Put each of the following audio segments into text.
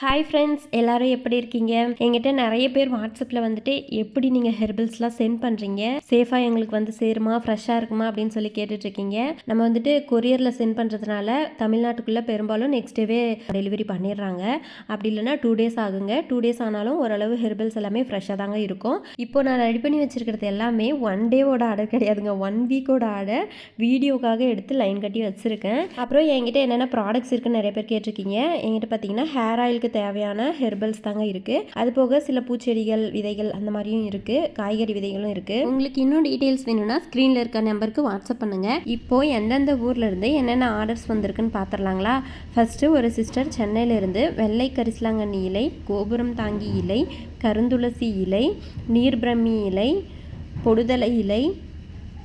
Hi friends எல்லாரும் எப்படி இருக்கீங்க? எங்கிட்ட நிறைய பேர் வாட்ஸ்அப்பில் வந்துட்டு எப்படி நீங்கள் ஹெர்பல்ஸ்லாம் சென்ட் பண்ணுறீங்க சேஃபாக எங்களுக்கு வந்து சேருமா? ஃப்ரெஷ்ஷாக இருக்குமா? அப்படின்னு சொல்லி கேட்டுட்ருக்கீங்க. நம்ம வந்துட்டு கொரியரில் சென்ட் பண்ணுறதுனால தமிழ்நாட்டுக்குள்ளே பெரும்பாலும் நெக்ஸ்ட் டேவே டெலிவரி பண்ணிடுறாங்க. அப்படி இல்லைனா டூ டேஸ் ஆகுங்க. டூ டேஸ் ஆனாலும் ஓரளவு ஹெர்பல்ஸ் எல்லாமே ஃப்ரெஷ்ஷாக தாங்க இருக்கும். இப்போ நான் ரெடி பண்ணி வச்சுருக்கிறது எல்லாமே ஒன் டேவோட ஆர்டர் கிடையாதுங்க. ஒன் வீக்கோட ஆர்டர் வீடியோக்காக எடுத்து லைன் கட்டி வச்சுருக்கேன். அப்புறம் என்கிட்ட என்னென்ன ப்ராடக்ட்ஸ் இருக்குன்னு நிறைய பேர் கேட்டிருக்கீங்க. என்கிட்ட பார்த்தீங்கன்னா ஹேர் ஆயிலுக்கு தேவையான ஹெர்பல்ஸ் தாங்க இருக்குது அது போக சில பூச்செடிகள் விதைகள் அந்த மாதிரியும் இருக்குது காய்கறி விதைகளும் இருக்குது உங்களுக்கு இன்னும் டீட்டெயில்ஸ் வேணும்னா ஸ்க்ரீனில் இருக்க நம்பருக்கு வாட்ஸ்அப் பண்ணுங்கள் இப்போ எந்தெந்த ஊரில் இருந்து என்னென்ன ஆர்டர்ஸ் வந்திருக்குன்னு பார்த்துடலாங்களா ஃபஸ்ட்டு ஒரு சிஸ்டர் சென்னையிலேருந்து வெள்ளை கரிசலாங்கண்ணி இலை கோபுரம் தாங்கி இலை கருந்துளசி இலை நீர்பிரமி இலை பொடுதலை இலை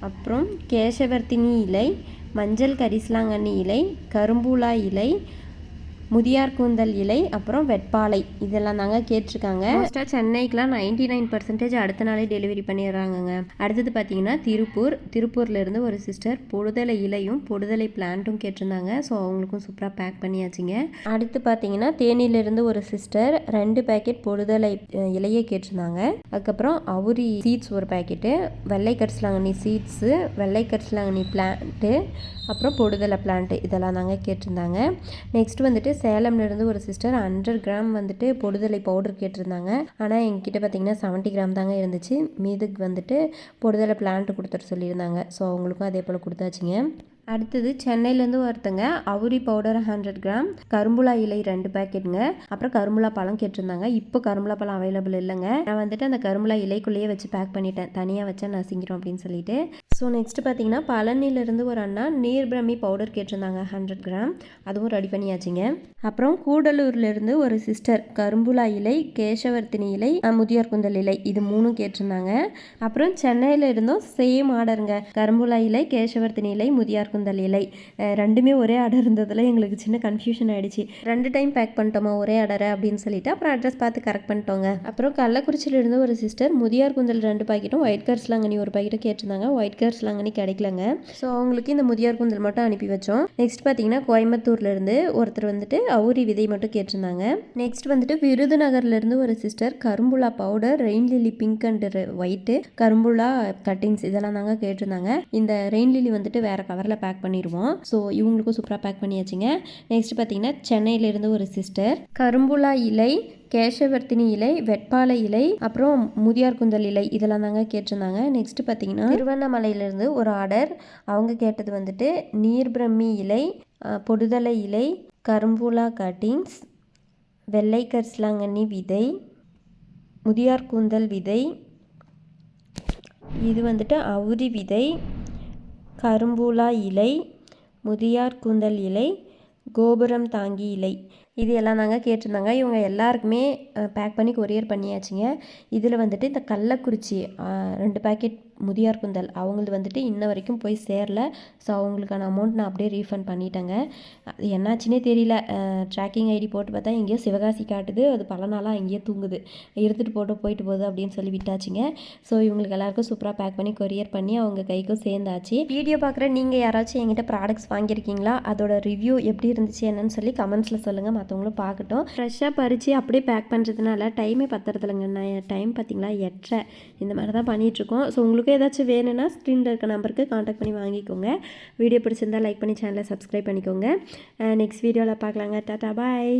அப்புறம் கேசவர்த்தினி இலை மஞ்சள் கரிசலாங்கண்ணி இலை கரும்பூலா இலை முதியார் கூந்தல் இலை அப்புறம் வெட்பாலை. இதெல்லாம் தாங்க கேட்டிருக்காங்க. மோஸ்ட்டாக சென்னைக்கெலாம் நைன்டி நைன் பர்சன்டேஜ் அடுத்த நாளே டெலிவரி பண்ணிடுறாங்கங்க. அடுத்தது பார்த்தீங்கன்னா திருப்பூர். திருப்பூர்லேருந்து ஒரு சிஸ்டர் பொடுதலை இலையும் பொடுதலை பிளான்ட்டும் கேட்டிருந்தாங்க. ஸோ அவங்களுக்கும் சூப்பராக பேக் பண்ணியாச்சுங்க. அடுத்து பார்த்தீங்கன்னா தேனியிலேருந்து ஒரு சிஸ்டர் ரெண்டு பேக்கெட் பொடுதலை இலையை கேட்டிருந்தாங்க. அதுக்கப்புறம் அவுரி சீட்ஸ் ஒரு பேக்கெட்டு வெள்ளை கரிசலாங்கண்ணி சீட்ஸு வெள்ளை கரிசலாங்கண்ணி பிளான்ட்டு அப்புறம் பொடுதலை பிளான்ட்டு இதெல்லாம் தாங்க கேட்டிருந்தாங்க. நெக்ஸ்ட் வந்துட்டு சேலம்லேருந்து ஒரு சிஸ்டர் ஹண்ட்ரட் கிராம் வந்துட்டு பொடுதலை பவுடர் கேட்டிருந்தாங்க. ஆனால் எங்ககிட்ட பார்த்தீங்கன்னா செவன்ட்டி கிராம் தாங்க இருந்துச்சு. மீதுக்கு வந்துட்டு பொடுதலை பிளான்ட் கொடுத்துட்டு சொல்லியிருந்தாங்க. ஸோ அவங்களுக்கும் அதே போல் கொடுத்தாச்சுங்க. அடுத்தது சென்னையிலேருந்து ஒருத்தங்க அவுரி பவுடர் ஹண்ட்ரட் கிராம் கரும்புலா இலை ரெண்டு பேக்கெட்டுங்க அப்புறம் கரும்புலா பழம் கேட்டிருந்தாங்க. இப்போ கரும்புலா பழம் அவைலபிள் இல்லைங்க. நான் வந்துட்டு அந்த கரும்புலா இலைக்குள்ளேயே வச்சு பேக் பண்ணிட்டேன். தனியாக வச்சா நசிங்கிறோம் அப்படின்னு சொல்லிட்டு. ஸோ நெக்ஸ்ட் பார்த்தீங்கன்னா பழனியிலேருந்து ஒரு அண்ணா நீர் பிரமி பவுடர் கேட்டிருந்தாங்க ஹண்ட்ரட் கிராம் அதுவும் ரெடி பண்ணியாச்சுங்க. அப்புறம் கூடலூர்லேருந்து ஒரு சிஸ்டர் கரும்புலா இலை கேசவர்த்தினி இலை முதியோர் குந்தல் இலை இது மூணும் கேட்டிருந்தாங்க. அப்புறம் சென்னையில் இருந்தும் சேம் ஆர்டருங்க கரும்புலா இலை கேசவர்த்தினி இலை முதியார் குந்தல் இலை. ரெண்டுமே ஒரே ஆர்டர் இருந்ததில் எங்களுக்கு சின்ன கன்ஃபியூஷன் ஆகிடுச்சு ரெண்டு டைம் பேக் பண்ணிட்டோமா ஒரே ஆர்டரை அப்படின்னு சொல்லிட்டு அப்புறம் அட்ரஸ் பார்த்து கரெக்ட் பண்ணிட்டோங்க. அப்புறம் கள்ளக்குறிச்சியிலிருந்து ஒரு சிஸ்டர் முதியார் குந்தல் ரெண்டு பாக்கெட்டும் ஒயிட் கர்ஸ்லாங்கனி ஒரு பாக்கெட்டும் கேட்டிருந்தாங்க. ஒயிட் கர்ஸ்லாங்கனி கிடைக்கலங்க. ஸோ அவங்களுக்கு இந்த முதியார் குந்தல் மட்டும் அனுப்பி வச்சோம். நெக்ஸ்ட் பார்த்தீங்கன்னா கோயம்புத்தூர்லேருந்து ஒருத்தர் வந்துட்டு அவுரி விதை மட்டும் கேட்டிருந்தாங்க. நெக்ஸ்ட் வந்துட்டு விருதுநகர்லேருந்து ஒரு sister கரும்புலா powder rain lily pink and white கரும்புலா cuttings இதெல்லாம் தாங்க கேட்டிருந்தாங்க. இந்த ரெயின் லில்லி வந்துட்டு வேறு கவரில் பேக் பண்ணிடுவோம் ஸோ இவங்களுக்கும் சூப்பராக பேக் பண்ணியாச்சுங்க. நெக்ஸ்ட் பார்த்தீங்கன்னா சென்னையிலேருந்து ஒரு சிஸ்டர் கரும்புலா இலை கேசவர்த்தினி இலை வெட்பாலை இலை அப்புறம் முதியார் குந்தல் இலை. இதெல்லாம் தாங்க கேட்டிருந்தாங்க. நெக்ஸ்ட் பார்த்தீங்கன்னா திருவண்ணாமலையிலேருந்து ஒரு ஆர்டர் அவங்க கேட்டது வந்துட்டு நீர் பிரம்மி இலை பொடுதலை இலை கரும்புலா கட்டிங்ஸ் வெள்ளை கரிசலாங்கண்ணி விதை முதியார் கூந்தல் விதை இது வந்துட்டு அவுரி விதை கரும்பூலா இலை முதியார் கூந்தல் இலை கோபுரம் தாங்கி இலை. இது எல்லாம் தாங்க கேட்டிருந்தாங்க. இவங்க எல்லாருக்குமே பேக் பண்ணி கொரியர் பண்ணியாச்சுங்க. இதில் வந்துட்டு இந்த கள்ளக்குறிச்சி ரெண்டு பேக்கெட் முதியார் குந்தல் அவங்களது வந்துட்டு இன்ன வரைக்கும் போய் சேரல. ஸோ அவங்களுக்கான அமௌண்ட் நான் அப்படியே ரீஃபண்ட் பண்ணிட்டேங்க. அது என்னாச்சுன்னே தெரியல. ட்ராக்கிங் ஐடி போட்டு பார்த்தா எங்கேயோ சிவகாசி காட்டுது. அது பல நாளாக அங்கேயே தூங்குது. எடுத்துகிட்டு போட்டு போயிட்டு போகுது அப்படின்னு சொல்லி விட்டாச்சுங்க. ஸோ இவங்களுக்கு எல்லாருக்கும் சூப்பராக பேக் பண்ணி கொரியர் பண்ணி அவங்க கைக்கும் சேர்ந்தாச்சு. வீடியோ பார்க்குற நீங்கள் யாராச்சும் எங்கிட்ட ப்ராடக்ட்ஸ் வாங்கியிருக்கீங்களா? அதோட ரிவ்யூ எப்படி இருந்துச்சு என்னன்னு சொல்லி கமெண்ட்ஸில் சொல்லுங்கள் மற்றவங்களும் பார்க்கட்டும். ஃப்ரெஷ்ஷாக பறித்து அப்படியே பேக் பண்ணுறதுனால டைமே பத்துறதுலங்க நான் டைம் பார்த்தீங்களா? எட்டரை. இந்த மாதிரி தான் பண்ணிகிட்ருக்கோம் ஸோ உங்களுக்கு உங்களுக்கு ஏதாச்சும் வேணும்னா ஸ்க்ரீனில் இருக்க நம்பருக்கு காண்டாக்ட் பண்ணி வாங்கிக்கோங்க. வீடியோ பிடிச்சிருந்தால் லைக் பண்ணி சேனலை சப்ஸ்கிரைப் பண்ணிக்கோங்க. நெக்ஸ்ட் வீடியோவில் பார்க்கலாங்க. டாட்டா பாய்